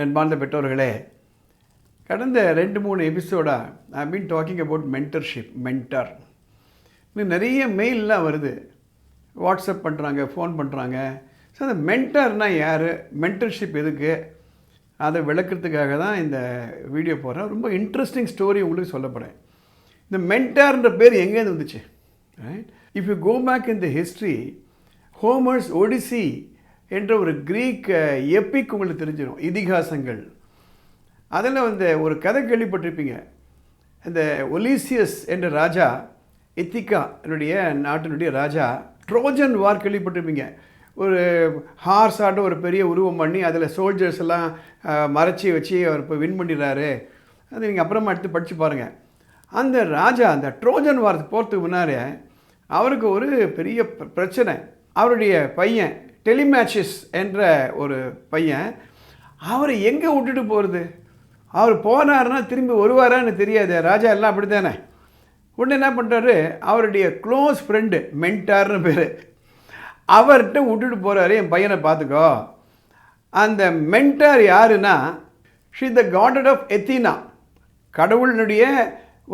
என் அன்பார்ந்த பெற்றோர்களே கடந்த ரெண்டு மூணு எபிசோடாக I mean talking about mentorship mentor இன்னும் நிறைய மெயிலெலாம் வருது. வாட்ஸ்அப் பண்ணுறாங்க ஃபோன் பண்ணுறாங்க ஸோ அந்த மென்டர்னால் யார்? மென்டர்ஷிப் எதுக்கு? அதை விளக்குறதுக்காக தான் இந்த வீடியோ போடுறேன். ரொம்ப இன்ட்ரெஸ்டிங் ஸ்டோரி உங்களுக்கு சொல்ல இந்த மென்டார்ன்ற பேர் எங்கேருந்து வந்துச்சு? Right if you go back in the history Homer's Odyssey என்ற ஒரு க்ரீக் எப்பிக் உங்களுக்கு தெரிஞ்சிடும் இதிகாசங்கள். அதில் வந்து ஒரு கதை கேள்விப்பட்டிருப்பீங்க. இந்த ஒலிசியஸ் என்ற ராஜா எத்திகா என்னுடைய நாட்டினுடைய ராஜா ட்ரோஜன் வார் கேள்விப்பட்டிருப்பீங்க. ஒரு ஹார்ஸ் ஆட்ட ஒரு பெரிய உருவம் பண்ணி அதில் சோல்ஜர்ஸ் எல்லாம் மறைச்சி வச்சு அவர் இப்போ வின் பண்ணிடுறாரு. அது நீங்கள் அப்புறமா எடுத்து படித்து பாருங்கள் அந்த ராஜா அந்த ட்ரோஜன் வாரத்துக்கு போகிறதுக்கு முன்னாரே அவருக்கு ஒரு பெரிய பிரச்சனை. அவருடைய பையன் டெலிமேச்சஸ் என்ற ஒரு பையன் அவரை எங்கே விட்டுட்டு போகிறது அவர் போனாருன்னா திரும்பி வருவாரான்னு தெரியாது. ராஜா எல்லாம் அப்படி தானே உடனே என்ன பண்ணுறாரு அவருடைய க்ளோஸ் ஃப்ரெண்டு மென்டார்னு பேர். அவர்கிட்ட விட்டுட்டு போகிறாரு என் பையனை பார்த்துக்கோ. அந்த மென்டார் யாருன்னா she the goddess of Athena கடவுளினுடைய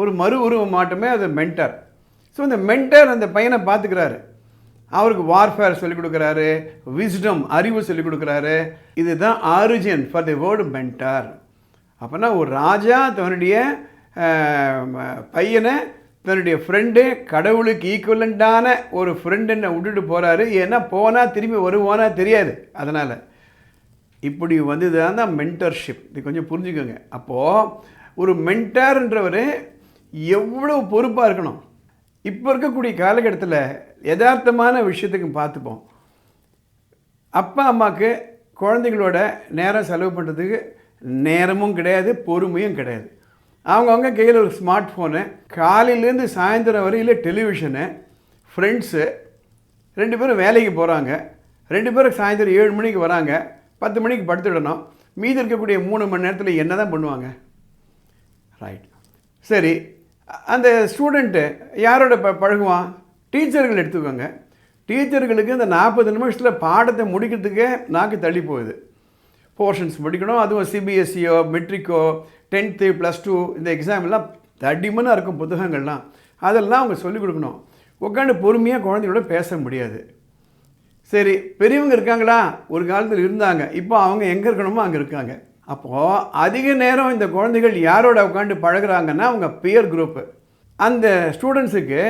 ஒரு மறு உருவம் மாட்டுமே அது மென்டர் ஸோ இந்த மென்டர் அந்த பையனை பார்த்துக்கிறாரு. அவருக்கு வார்ஃபேர் சொல்லிக் கொடுக்குறாரு விஸ்டம் அறிவு சொல்லிக் கொடுக்குறாரு. இதுதான் origin for the word mentor அப்போனா ஒரு ராஜா தன்னுடைய பையனை தன்னுடைய ஃப்ரெண்டு கடவுளுக்கு ஈக்குவலண்ட்டான ஒரு ஃப்ரெண்டுன்னு விட்டுட்டு போகிறாரு ஏன்னா போனால் திரும்பி வருவானா தெரியாது. அதனால் இப்படி வந்தது தான் மென்டர்ஷிப் இது கொஞ்சம் புரிஞ்சுக்கோங்க. அப்போது ஒரு மென்டார்ன்றவர் எவ்வளோ பொறுப்பாக இருக்கணும்? இப்போ இருக்கக்கூடிய காலகட்டத்தில் யதார்த்தமான விஷயத்துக்கு பார்த்துப்போம். அப்பா அம்மாவுக்கு குழந்தைங்களோட நேரம் செலவு பண்ணுறதுக்கு நேரமும் கிடையாது பொறுமையும் கிடையாது. அவங்கவுங்க கையில் ஒரு ஸ்மார்ட் ஃபோனு காலையிலேருந்து சாயந்தரம் வரையில் டெலிவிஷனு ஃப்ரெண்ட்ஸு ரெண்டு பேரும் வேலைக்கு போகிறாங்க ரெண்டு பேரும் சாயந்தரம் ஏழு மணிக்கு வராங்க பத்து மணிக்கு படுத்துடணும் மீதி இருக்கக்கூடிய மூணு மணி நேரத்தில் என்ன தான் பண்ணுவாங்க? ரைட். சரி அந்த ஸ்டூடெண்ட்டு யாரோட ப பழகுவான்? டீச்சர்கள் எடுத்துக்கோங்க. டீச்சர்களுக்கு இந்த நாற்பது நிமிஷத்தில் பாடத்தை முடிக்கிறதுக்கே நாக்கு தள்ளி போகுது. போர்ஷன்ஸ் முடிக்கணும் அதுவும் சிபிஎஸ்சியோ மெட்ரிக்கோ டென்த்து ப்ளஸ் டூ இந்த எக்ஸாம் எல்லாம் தடிமனாக இருக்கும் புத்தகங்கள்லாம். அதெல்லாம் அவங்க சொல்லிக் கொடுக்கணும். உட்காந்து பொறுமையாக குழந்தையோட பேச முடியாது. சரி பெரியவங்க இருக்காங்களா? ஒரு காலத்தில் இருந்தாங்க. இப்போ அவங்க எங்கே இருக்கணுமோ அங்கே இருக்காங்க. அப்போது அதிக நேரம் இந்த குழந்தைகள் யாரோட உட்காந்து பழகுறாங்கன்னா அவங்க பியர் குரூப்பு அந்த ஸ்டூடெண்ட்ஸுக்கு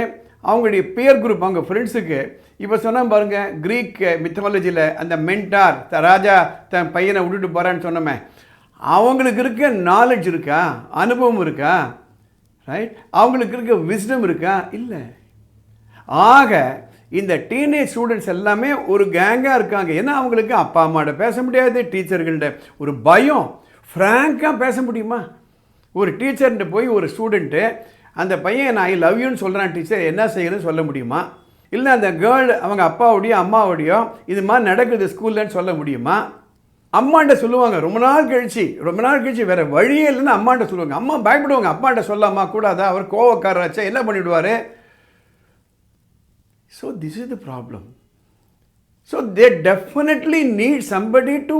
அவங்களுடைய பியர் குரூப் அவங்க ஃப்ரெண்ட்ஸுக்கு இப்போ சொன்னால் பாருங்க க்ரீக் மித்தாலஜியில் அந்த மென்டார் த ராஜா தன் பையனை விட்டுட்டு போகிறான்னு சொன்னோமே அவங்களுக்கு இருக்க நாலேஜ் இருக்கா? அனுபவம் இருக்கா? ரைட் அவங்களுக்கு இருக்க விஸ்டம் இருக்கா? இல்லை. ஆக இந்த டீனேஜ் ஸ்டூடெண்ட்ஸ் எல்லாமே ஒரு கேங்காக இருக்காங்க. ஏன்னா அவங்களுக்கு அப்பா அம்மாட்ட பேச முடியாது டீச்சர்கள்ட்ட. ஒரு பயம். ஃப்ராங்காக பேச முடியுமா? ஒரு டீச்சர்கிட்ட போய் ஒரு ஸ்டூடெண்ட்டு அந்த பையன் நான் ஐ லவ் யூன்னு சொல்கிறான் டீச்சர். என்ன செய்யணும்னு சொல்ல முடியுமா? இல்லை அந்த கேர்ள் அவங்க அப்பாவோடையோ அம்மாவோடையோ இது மாதிரி நடக்குது ஸ்கூல்லன்னு சொல்ல முடியுமா? அம்மாண்ட சொல்லுவாங்க. ரொம்ப நாள் கழிச்சு ரொம்ப நாள் கழிச்சு வேறு வழியே இல்லைன்னு அம்மாண்ட சொல்லுவாங்க. அம்மா பயப்படுவாங்க. அப்பாண்ட சொல்லாமா? கூடாதா? அவர் கோவக்காரராச்சா. என்ன பண்ணிவிடுவார் so this is the problem so they definitely need somebody to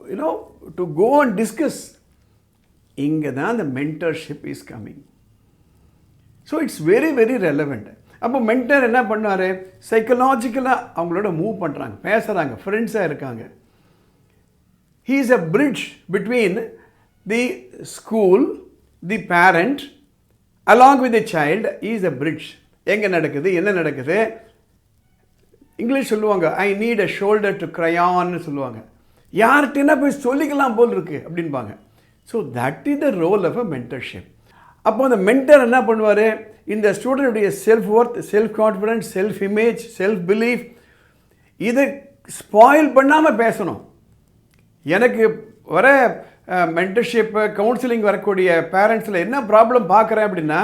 you to go and discuss discuss. இங்கே தான் அந்த mentorship is coming so it's very very relevant அப்போ மென்டர் என்ன பண்ணார் சைக்கலாஜிக்கலாக அவங்களோட மூவ் பண்ணுறாங்க பேசுகிறாங்க ஃப்ரெண்ட்ஸாக இருக்காங்க he is a bridge between the school the parent along with the child is a bridge எங்கே நடக்குது? என்ன நடக்குது? இங்கிலீஷ் சொல்லுவாங்க I need a shoulder to க்ரையான்னு சொல்லுவாங்க. யார்கிட்டனா போய் சொல்லிக்கலாம் போல் இருக்குது அப்படின்பாங்க. So that is the role of a mentorship அப்போ அந்த மென்டர் என்ன பண்ணுவார்? இந்த ஸ்டூடெண்டுடைய self worth self confidence self image self belief இதை ஸ்பாயில் பண்ணாமல் பேசணும். எனக்கு வர மென்டர்ஷிப் கவுன்சிலிங் வரக்கூடிய பேரண்ட்ஸில் என்ன ப்ராப்ளம் பார்க்குறேன் அப்படின்னா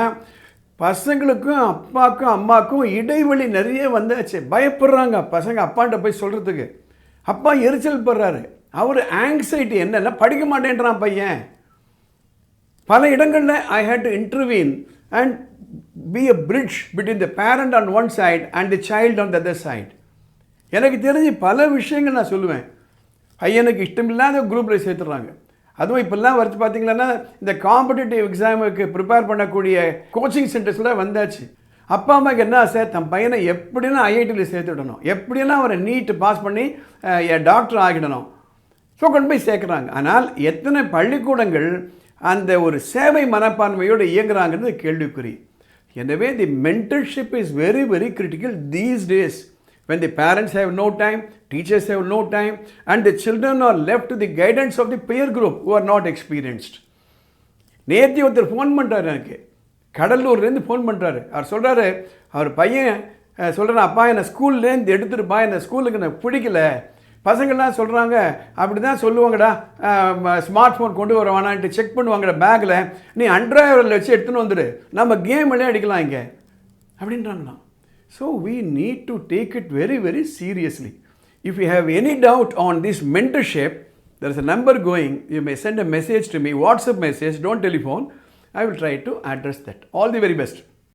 பசங்களுக்கும் அப்பாவுக்கும் அம்மாவுக்கும் இடைவெளி நிறைய வந்தாச்சு. பயப்படுறாங்க பசங்க அப்பாண்ட போய் சொல்கிறதுக்கு அப்பா எரிச்சல் படுறாரு. அவர் ஆங்ஸைட்டி என்னென்ன படிக்க மாட்டேன்றான் பையன். பல இடங்களில் I hate to intervene and be a bridge between the parent on one side and the child on the other side எனக்கு தெரிஞ்சு பல விஷயங்கள் நான் சொல்லுவேன். பையனுக்கு இஷ்டமில்லாத குரூப்பில் சேர்த்துடுறாங்க. அதுவும் இப்போல்லாம் வருது பார்த்தீங்கன்னா இந்த காம்படிட்டிவ் எக்ஸாமுக்கு ப்ரிப்பேர் பண்ணக்கூடிய கோச்சிங் சென்டர்ஸில் வந்தாச்சு. அப்பா அம்மாவுக்கு என்ன ஆசை? தன் பையனை எப்படின்னா ஐஐடியில் சேர்த்து விடணும்? எப்படின்னா அவரை நீட்டு பாஸ் பண்ணி டாக்டர் ஆகிடணும்? ஸோ கொண்டு போய் சேர்க்குறாங்க. ஆனால் எத்தனை பள்ளிக்கூடங்கள் அந்த ஒரு சேவை மனப்பான்மையோடு இயங்குறாங்கிறது கேள்விக்குறி. எனவே the mentorship is very very critical these days when the parents have no time, teachers have no time, and the children are left to the guidance of the peer group who are not experienced. ஒருத்தர் phone பண்ணுறாரு எனக்கு. கடலூர்லேருந்து phone பண்ணுறாரு அவர் சொல்கிறாரு அவர் பையன் சொல்கிறேன் அப்பா என்னை ஸ்கூல்லேருந்து எடுத்துருப்பா என்னை ஸ்கூலுக்கு எனக்கு பிடிக்கல. பசங்கள்லாம் சொல்கிறாங்க அப்படி தான் சொல்லுவாங்கடா ஸ்மார்ட் ஃபோன் கொண்டு வர வேணான்ட்டு செக் பண்ணுவாங்கடா பேக்கில் நீ அண்ட்ராய்டில் வச்சு எடுத்துன்னு வந்துடு நம்ம கேம் விளையாடிக்கலாம் இங்கே. அப்படின்றாங்கண்ணா so we need to take it very, very seriously. If you have any doubt on this mentorship, there is a number going. You may send a message to me, WhatsApp message, don't telephone. I will try to address that. All the very best.